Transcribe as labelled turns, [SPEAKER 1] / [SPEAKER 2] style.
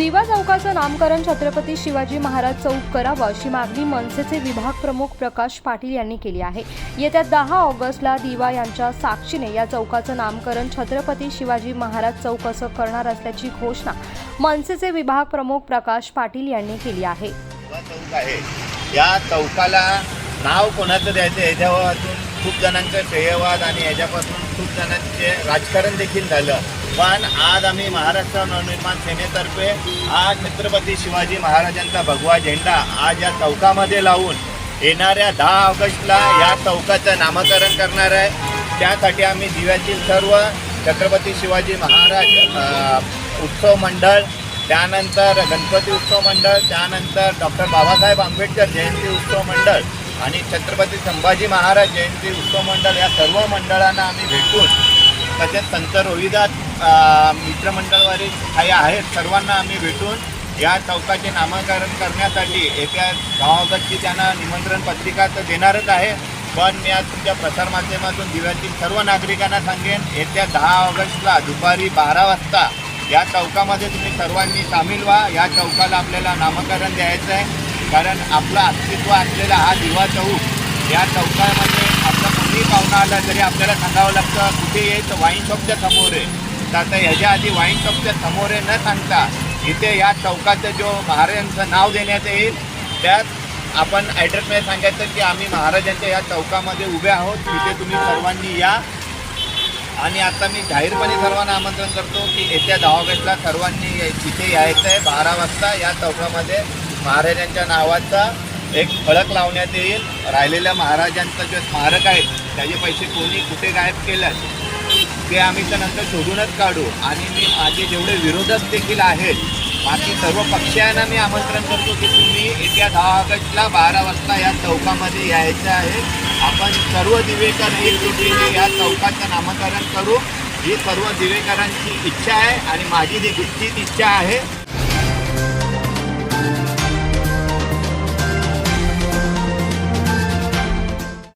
[SPEAKER 1] दिवा चौकाचं नामकरण छत्रपती शिवाजी महाराज चौक करावं अशी मागणी मनसेचे विभाग प्रमुख प्रकाश पाटील यांनी केली आहे. येत्या दहा ऑगस्टला दिवा यांच्या साक्षीने या चौकाचं नामकरण छत्रपती शिवाजी महाराज चौक असं करणार असल्याची घोषणा मनसेचे विभाग प्रमुख प्रकाश पाटील यांनी केली आहे.
[SPEAKER 2] या चौकाला नाव कोणाचं द्यायचं याच्यापासून खूप जणांचा श्रेयवाद आणि याच्यापासून खूप जणांचे राजकारण देखील झालं. पण आज आम्ही महाराष्ट्र नवनिर्माण सेनेतर्फे आज छत्रपती शिवाजी महाराजांचा भगवा झेंडा आज या चौकामध्ये लावून येणाऱ्या दहा ऑगस्टला या चौकाचं नामकरण करणार आहे. त्यासाठी आम्ही दिव्यातील सर्व छत्रपती शिवाजी महाराज उत्सव मंडळ त्यानंतर गणपती उत्सव मंडळ त्यानंतर डॉक्टर बाबासाहेब आंबेडकर जयंती उत्सव मंडळ आणि छत्रपती संभाजी महाराज जयंती उत्सव मंडळ या सर्व मंडळांना आम्ही भेटून तसेच संत रोहिदास अ, मित्रमंडळवारी काही आहेत सर्वांना आम्ही भेटून या चौकाचे नामकरण करण्यासाठी येत्या दहा ऑगस्टची त्यांना निमंत्रण पत्रिका तर देणारच आहे. पण मी आज तुमच्या प्रसारमाध्यमातून दिव्यातील सर्व नागरिकांना सांगेन येत्या दहा ऑगस्टला दुपारी बारा वाजता या चौकामध्ये तुम्ही सर्वांनी सामील व्हा. या चौकाला आपल्याला नामकरण द्यायचं आहे कारण आपलं अस्तित्व असलेला हा दिवा चौक या चौकामध्ये आपलं कोणीही पाहुणा आला तरी आपल्याला सांगावं लागतं कुठे येत वाईन शॉपच्या समोर आहे? तर आता ह्याच्या आधी वाईन शॉपच्या समोर आहे न सांगता इथे या चौकाचं जो महाराजांचं नाव देण्यात येईल त्यात आपण ॲड्रेसमध्ये सांगायचं की आम्ही महाराजांच्या या चौकामध्ये उभे आहोत तिथे तुम्ही सर्वांनी या. आणि आता मी जाहीरपणे सर्वांना आमंत्रण करतो की येत्या दहा ऑगस्टला सर्वांनी तिथे यायचं आहे बारा वाजता या चौकामध्ये. महाराजांच्या नावाचा एक फळक लावण्यात येईल. राहिलेल्या महाराजांचं जे स्मारक आहे त्याचे पैसे कोणी कुठे गायब केलं ते आम्ही तर नंतर शोधूनच काढू. आणि मी माझे जेवढे विरोधक देखील आहेत बाकी सर्व पक्षांना मी आमंत्रण करतो की तुम्ही येत्या दहा ऑगस्टला बारा वाजता या चौकामध्ये यायचं आहे. आपण सर्व दिवेकर एकजुटीने या चौकाचं नामकरण करू. ही सर्व दिवेकरांची इच्छा आहे आणि माझी देखील तीच इच्छा आहे